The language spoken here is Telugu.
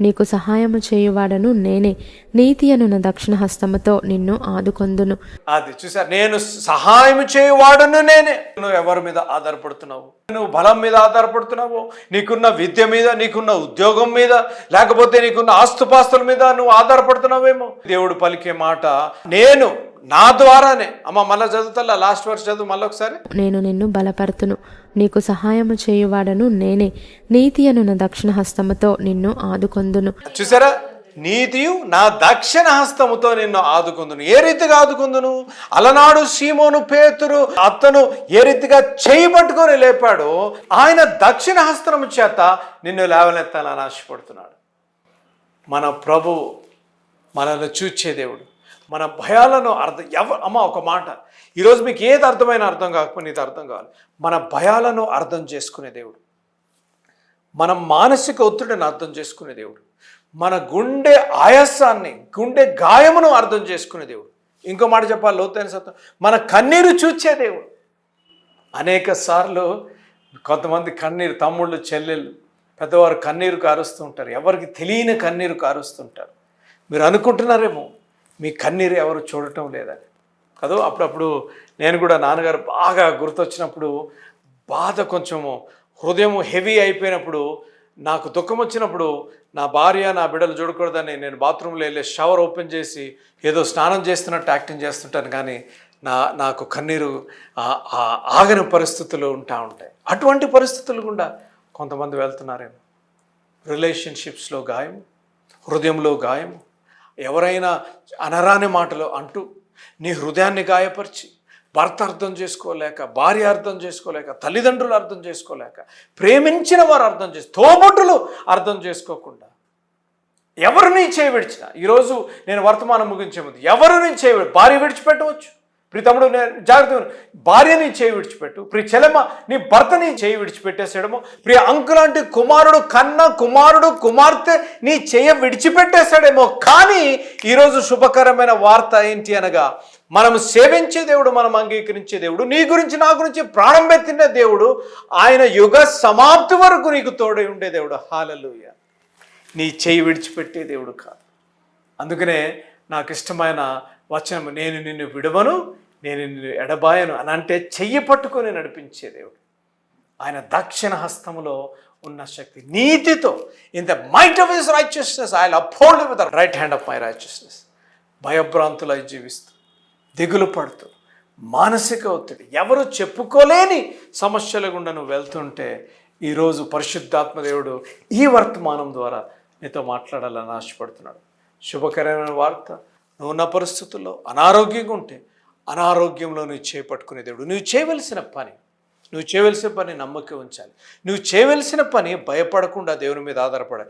నీకు సహాయము చేయువాడను నేనే. నీతి అనున దక్షిణ హస్తముతో నిన్ను ఆదుకొందును. అది చూసా నేను సహాయం చేయవాడను నేనే. నువ్వు ఎవరి మీద ఆధారపడుతున్నావు? నువ్వు బలం మీద ఆధారపడుతున్నావు? నీకున్న విద్య మీద నీకున్న ఉద్యోగం మీద లేకపోతే నీకున్న ఆస్తుపాస్తుల మీద నువ్వు ఆధారపడుతున్నావేమో? దేవుడు పలికే మాట నేను నా ద్వారానే. అమ్మ మళ్ళీ చదువుతా లాస్ట్ వర్స్ చదువు మళ్ళీ ఒకసారి. నేను నిన్ను బలపరుతును. నీకు సహాయము చేయువాడను నేనే. నీతి అనున్న దక్షిణ హస్తముతో నిన్ను ఆదుకొందును. చూసారా? నీతియు నా దక్షిణ హస్తముతో నిన్ను ఆదుకుందును. ఏ రీతిగా ఆదుకుందును? అలనాడు సీమోను పేతురు అతను ఏ రీతిగా చేయి పట్టుకొని లేపాడో ఆయన దక్షిణ హస్తము చేత నిన్ను లేవనెత్తాలని ఆశపడుతున్నాడు. మన ప్రభు మనల్ని చూచే దేవుడు. మన భయాలను అర్థం ఎవ అమ్మ ఒక మాట. ఈరోజు మీకు ఏది అర్థమైన అర్థం కాకపోతే ఇది అర్థం కావాలి. మన భయాలను అర్థం చేసుకునే దేవుడు. మన మానసిక ఒత్తిడిని అర్థం చేసుకునే దేవుడు. మన గుండె ఆయాసాన్ని గుండె గాయమును అర్థం చేసుకునే దేవుడు. ఇంకో మాట చెప్పాలి లోతైన సత్యం. మన కన్నీరు చూచే దేవుడు. అనేక సార్లు కొంతమంది కన్నీరు తమ్ముళ్ళు చెల్లెళ్ళు పెద్దవారు కన్నీరు కారుస్తుంటారు ఎవరికి తెలియని కన్నీరు కారుస్తుంటారు మీరు అనుకుంటున్నారేమో మీ కన్నీరు ఎవరు చూడటం లేదని కదా అప్పుడప్పుడు నేను కూడా నాన్నగారు బాగా గుర్తొచ్చినప్పుడు బాధ కొంచెము హృదయం హెవీ అయిపోయినప్పుడు నాకు దుఃఖం వచ్చినప్పుడు నా భార్య నా బిడ్డలు చూడకూడదని నేను బాత్రూంలో వెళ్ళి షవర్ ఓపెన్ చేసి ఏదో స్నానం చేస్తున్నట్టు యాక్టింగ్ చేస్తుంటాను కానీ నా నాకు కన్నీరు ఆగని పరిస్థితులు ఉంటా ఉంటాయి. అటువంటి పరిస్థితులు కూడా కొంతమంది వెళ్తున్నారేమో. రిలేషన్షిప్స్లో గాయం హృదయంలో గాయం ఎవరైనా అనరాని మాటలు అంటూ నీ హృదయాన్ని గాయపరిచి భర్త అర్థం చేసుకోలేక భార్య అర్థం చేసుకోలేక తల్లిదండ్రులు అర్థం చేసుకోలేక ప్రేమించిన వారు అర్థం చేసి తోబుట్టులు అర్థం చేసుకోకుండా ఎవరిని చేయి విడిచిన ఈరోజు నేను వర్తమానం ముగించే ముందు ఎవరిని చేయి భార్య విడిచిపెట్టవచ్చు. ప్రీతముడు తమ్ముడు నేను జాగ్రత్త భార్యని చేయి విడిచిపెట్టు. ప్రియ చెలమ నీ భర్తని చేయి విడిచిపెట్టేసాడము ప్రియ అంకులాంటి కుమారుడు కన్న కుమారుడు కుమార్తె నీ చేయ విడిచిపెట్టేశాడేమో. కానీ ఈరోజు శుభకరమైన వార్త ఏంటి అనగా మనం సేవించే దేవుడు మనం అంగీకరించే దేవుడు నీ గురించి నా గురించి ప్రాణం పెట్టిన దేవుడు ఆయన యుగ సమాప్తి వరకు నీకు తోడై ఉండే దేవుడు. హాలలుయ. నీ చేయి విడిచిపెట్టే దేవుడు కాదు. అందుకనే నాకు ఇష్టమైన వచనం నేను నిన్ను విడవను నేను ఎడబాయను అని అంటే చెయ్యి పట్టుకొని నడిపించే దేవుడు. ఆయన దక్షిణ హస్తములో ఉన్న శక్తి నీతితో in the might of his righteousness I uphold with the right hand of my righteousness భయభ్రాంతులై జీవిస్తూ దిగులు పడుతూ మానసిక ఒత్తిడి ఎవరు చెప్పుకోలేని సమస్యల గుండా నువ్వు వెళ్తుంటే ఈరోజు పరిశుద్ధాత్మ దేవుడు ఈ వర్తమానం ద్వారా నీతో మాట్లాడాలని ఆశపడుతున్నాడు. శుభకరమైన వార్త నువ్వు ఉన్న పరిస్థితుల్లో అనారోగ్యంగా ఉంటే అనారోగ్యంలో నువ్వు చేపట్టుకునే దేవుడు. నువ్వు చేయవలసిన పని నువ్వు చేయవలసిన పని నమ్మకం ఉంచాలి. నువ్వు చేయవలసిన పని భయపడకుండా దేవుని మీద ఆధారపడాలి.